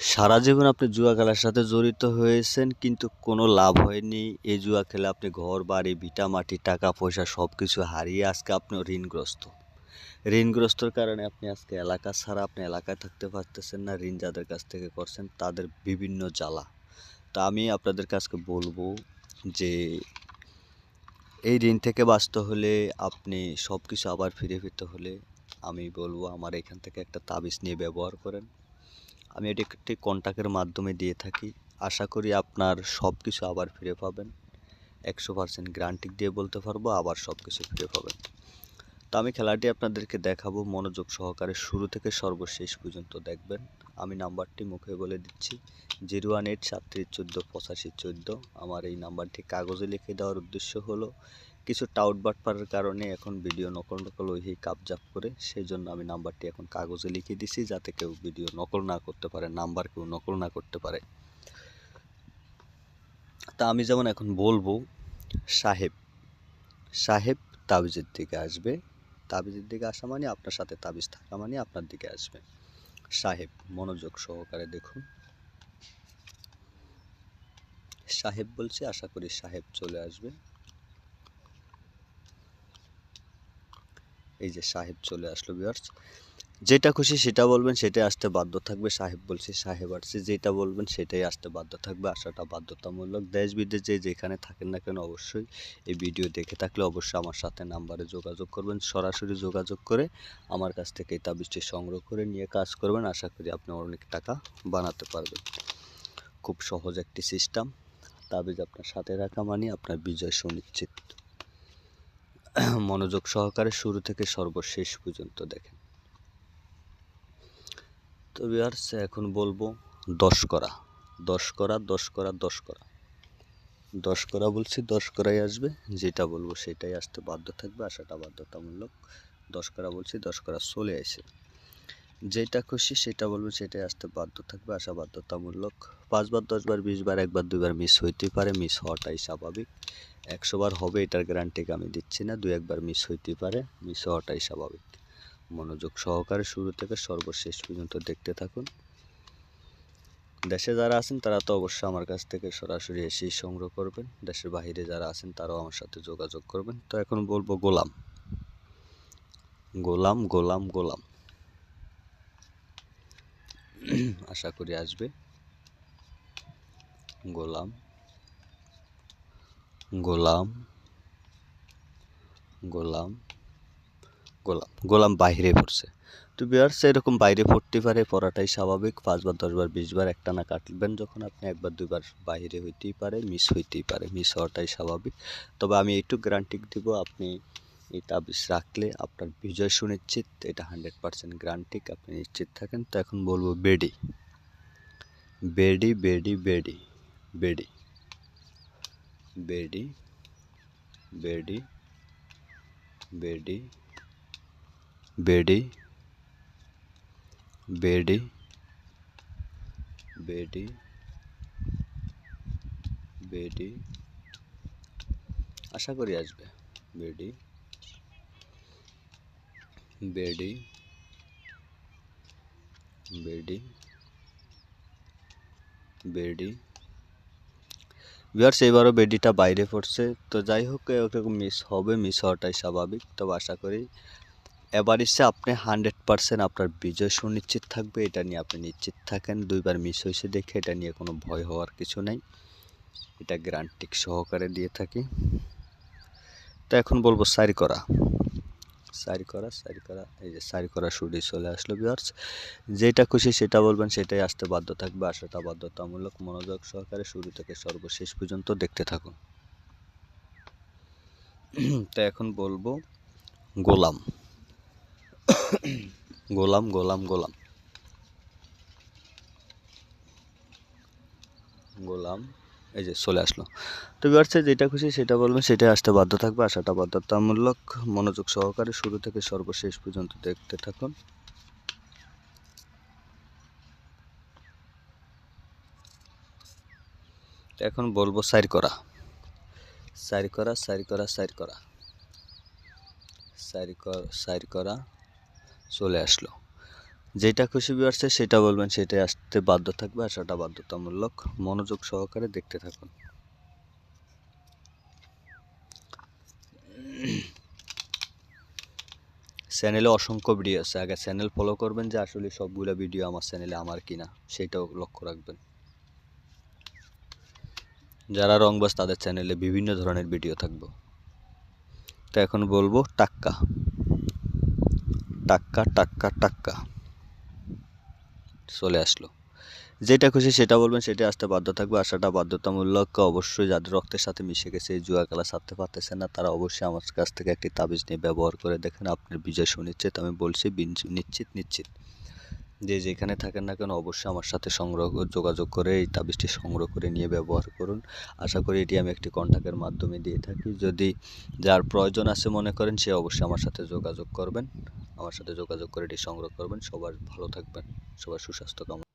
সারা জীবন আপনি জুয়া খেলার সাথে জড়িত হয়েছেন, কিন্তু কোনো লাভ হয়নি। এই জুয়া খেলে আপনি ঘর, বাড়ি, ভিটা, মাটি, টাকা, পয়সা সব কিছু হারিয়ে আজকে আপনি ঋণগ্রস্ত। ঋণগ্রস্তর কারণে আপনি আজকে এলাকা ছাড়া আপনি এলাকায় থাকতে পারতেছেন না, ঋণ যাদের কাছ থেকে করছেন তাদের বিভিন্ন জ্বালা। তা আমি আপনাদের কাছকে বলব যে, এই ঋণ থেকে বাঁচতে হলে আপনি সব কিছু আবার ফিরে পেতে হলে আমি বলব আমার এখান থেকে একটা তাবিজ নিয়ে ব্যবহার করেন। আমি এটি একটি কন্ট্যাক্টের মাধ্যমে দিয়ে থাকি। আশা করি আপনার সব কিছু আবার ফিরে পাবেন। একশো পার্সেন্ট গ্রান্টি দিয়ে বলতে পারব, আবার সব কিছু ফিরে পাবেন। তো আমি খেলাটি আপনাদেরকে দেখাবো। মনোযোগ সহকারে শুরু থেকে সর্বশেষ পর্যন্ত দেখবেন। আমি নাম্বারটি মুখে বলে দিচ্ছি। জিরো ওয়ান এইট সাতত্রিশ চোদ্দ পঁচাশি চোদ্দ। আমার এই নাম্বারটি কাগজে লিখে দেওয়ার উদ্দেশ্য হলো কিছু টাউট বাটপারের কারণে এখন ভিডিও নকল নকল ওই কাপজাপ করে সেই জন্য আমি নাম্বারটি এখন কাগজে লিখে দিছি যাতে কেউ ভিডিও নকল না করতে পারে, নাম্বার কেউ নকল না করতে পারে। তা আমি যেমন এখন বলব, সাহেব সাহেব তাবিজের দিকে আসবে। তাবিজের দিকে আসা মানে আপনার সাথে তাবিজ থাকা মানে আপনার দিকে আসবে। সাহেব, মনোযোগ সহকারে দেখুন। সাহেব বলছি, আশা করি সাহেব চলে আসবে। এই যে সাহেব চলে আসলো বিয়ার্স যেটা খুশি সেটা বলবেন, সেটাই আসতে বাধ্য থাকবে। সাহেব বলছি, সাহেব আসছে, যেটা বলবেন সেটাই আসতে বাধ্য থাকবে। আসাটা বাধ্যতামূলক। দেশ বিদেশ যেখানে থাকেন না কেন অবশ্যই এই ভিডিও দেখে থাকলে অবশ্যই আমার সাথে নাম্বারে যোগাযোগ করবেন। সরাসরি যোগাযোগ করে আমার কাছ থেকে এই তাবিজটি সংগ্রহ করে নিয়ে কাজ করবেন। আশা করি আপনি অনেক টাকা বানাতে পারবেন। খুব সহজ একটি সিস্টেম তাবিজ আপনার সাথে রাখা মানে আপনার বিজয় সুনিশ্চিত। মনোযোগ সহকারে শুরু থেকে সর্বশেষ পর্যন্ত দেখেন। তো আর এখন বলব দশ করা দশ করা দশ করা দশ করা দশ করা বলছি দশ করাই আসবে। যেটা বলব সেটাই আসতে বাধ্য থাকবে। আসাটা বাধ্যতামূলক। দশ করা বলছি দশ করা চলে আসে। যেটা খুশি সেটা বলব, সেটাই আসতে বাধ্য থাকবে, আসা বাধ্যতামূলক। পাঁচবার দশবার বিশবার একবার, দুইবার মিস হইতেই পারে মিস হওয়াটাই স্বাভাবিক। একশো বার হবে এটার গ্যারান্টি আমি দিচ্ছি না দু একবার মিস হইতেই পারে মিস হওয়াটাই স্বাভাবিক। মনোযোগ সহকারে শুরু থেকে সর্বশেষ পর্যন্ত দেখতে থাকুন। দেশে যারা আছেন তারা তো অবশ্যই আমার কাছ থেকে সরাসরি এসেই সংগ্রহ করবেন। দেশের বাইরে যারা আছেন তারাও আমার সাথে যোগাযোগ করবেন। তো এখন বলব গোলাম। গোলাম গোলাম গোলাম। আশা করি আসবে। গোলাম। গোলাম। গোলাম। গোলাম। গোলাম বাইরে পড়ছে। তো বিয়ার্স এরকম বাইরে পড়তে পারে, পড়াটাই স্বাভাবিক। পাঁচবার, দশবার, বিশবার একটা না কাটবেন যখন আপনি একবার, দুবার বাইরে হইতেই পারে মিস হইতেই পারে। মিস হওয়াটাই স্বাভাবিক। তবে আমি এইটু গ্যারান্টি দিব, আপনি তাবিজ রাখলে আপনার বিজয় সুনিশ্চিত এটা হান্ড্রেড পার্সেন্ট গ্যারান্টিক আপনি নিশ্চিত থাকেন তো এখন বলব বেডি বেডি বেডি বেডি বেডি বেডি বেডি বেডি বেডি বেডি বেডি বেডি আশা করি আসবে বেডি বেডি বেডি বেডি। বিহার সেইবারও বেডিটা বাইরে পড়ছে। তো যাই হোক ওরকম মিস হবে মিস হওয়াটাই স্বাভাবিক। তো আশা করি এবার এসে আপনি হান্ড্রেড পারসেন্ট আপনার বিজয় সুনিশ্চিত থাকবে। এটা নিয়ে আপনি নিশ্চিত থাকেন। দুইবার মিস হয়েছে দেখে, এটা নিয়ে কোনো ভয় হওয়ার কিছু নেই। এটা গ্রান্টিক সহকারে দিয়ে থাকি। তো এখন বলব সারি করা। সারি করা সারি করা, এই যে সারি করা শুরুই চলে আসলো বিয়ার্স যেটা খুশি সেটা বলবেন, সেটাই আসতে বাধ্য থাকবে। আসাটা বাধ্যতামূলক মনোযোগ সহকারে শুরু থেকে সর্বশেষ পর্যন্ত দেখতে থাকুন। তো এখন বলব, গোলাম। গোলাম গোলাম গোলাম। গোলাম এই যে চলে আসলো। তো বিয়ার্সে যেটা খুশি সেটা বলবেন, সেটাই আসতে বাধ্য থাকবে। আসাটা বাধ্যতামূলক। মনোযোগ সহকারে শুরু থেকে সর্বশেষ পর্যন্ত দেখতে থাকুন। এখন বলব সাইর করা সাইর করা সাইর করা। সাইর করা সাইর করা, চলে আসলো। যেটা খুশি বিয়ারছে সেটা বলবেন, সেটাই আসতে বাধ্য থাকবে আসাটা বাধ্যতামূলক মনোযোগ সহকারে দেখতে থাকুন। চ্যানেলে অসংখ্য ভিডিও আছে। আগে চ্যানেল ফলো করবেন যে আসলে সবগুলো ভিডিও আমার চ্যানেলে আমার কিনা, সেটাও লক্ষ্য রাখবেন। যারা রংবাজ তাদের চ্যানেলে বিভিন্ন ধরনের ভিডিও থাকবে। তো এখন বলব টাক্কা। টাক্কা টাক্কা টাক্কা। চলে আসলো। যেটা খুশি সেটা বলবেন সেটা আসতে বাধ্য থাকবে। আসাটা বাধ্যতামূলক, অবশ্যই যাদের রক্তের সাথে মিশে গেছে। এই জুয়া খেলা ছাড়তে পারতেছে না তারা। অবশ্যই আমার কাছ থেকে একটি তাবিজ নিয়ে ব্যবহার করে দেখেন, আপনার বিজয় সুনিশ্চিত। আমি বলছি নিশ্চিত নিশ্চিত। যে যেখানে থাকেন না কেন অবশ্যই আমার সাথে সংগ্রহ যোগাযোগ করে এই তাবিজটি সংগ্রহ করে নিয়ে ব্যবহার করুন। আশা করি এটি আমি একটি কন্ট্যাক্টের মাধ্যমে দিয়ে থাকি। যদি যার প্রয়োজন আছে মনে করেন, সে অবশ্যই আমার সাথে যোগাযোগ করবেন। আমার সাথে যোগাযোগ করে এটি সংগ্রহ করবেন। সবার ভালো থাকবেন। সবার সুস্বাস্থ্য কামনা